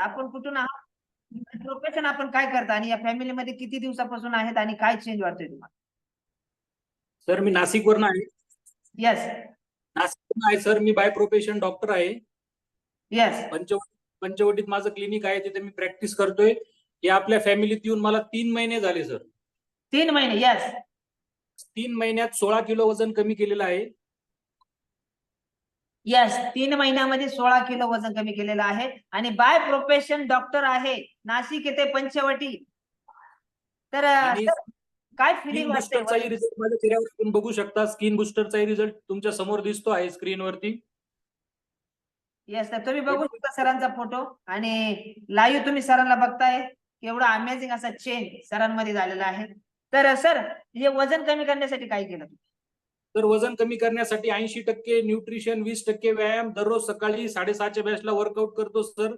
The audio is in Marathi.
आपण कुठून आहात? प्रोफेशन आपण काय करता? आणि या फॅमिलीमध्ये किती दिवसापासून आहेत आणि काय चेंज वाटतोय तुम्हाला? सर मी नाशिकवरनं आहे. येस नाशिकवरनं आहे सर मी बाय प्रोफेशन डॉक्टर आहे. येस पंचवटी पंचवटीत माझं क्लिनिक आहे तिथे मी प्रॅक्टिस करतोय. या आपल्या फॅमिलीत येऊन मला तीन महिने झाले सर तीन महिने येस तीन महिन्यात सोळा किलो वजन कमी केलेलं आहे. येस तीन महिन्यामध्ये सोळा किलो वजन कमी केलेलं आहे. आणि बाय प्रोफेशन डॉक्टर आहे. नाशिक येथे पंचवटी. तर काय फिलिंग रिझल्ट तुम्ही बघू शकता. स्किन बुस्टरचाही रिझल्ट तुमच्यासमोर दिसतो आहे स्क्रीनवरती येस सर तुम्ही बघू शकता सरांचा फोटो आणि लाईव्ह तुम्ही सरांना बघताय. एवढा अमेझिंग असा चेंज सरांमध्ये झालेला आहे. तर सर हे वजन कमी करण्यासाठी काय केलं तर वजन कमी करण्यासाठी ऐंशी टक्के न्यूट्रिशन वीस टक्के व्यायाम दररोज सकाळी साडेसहाच्या बॅचला वर्कआउट करतो सर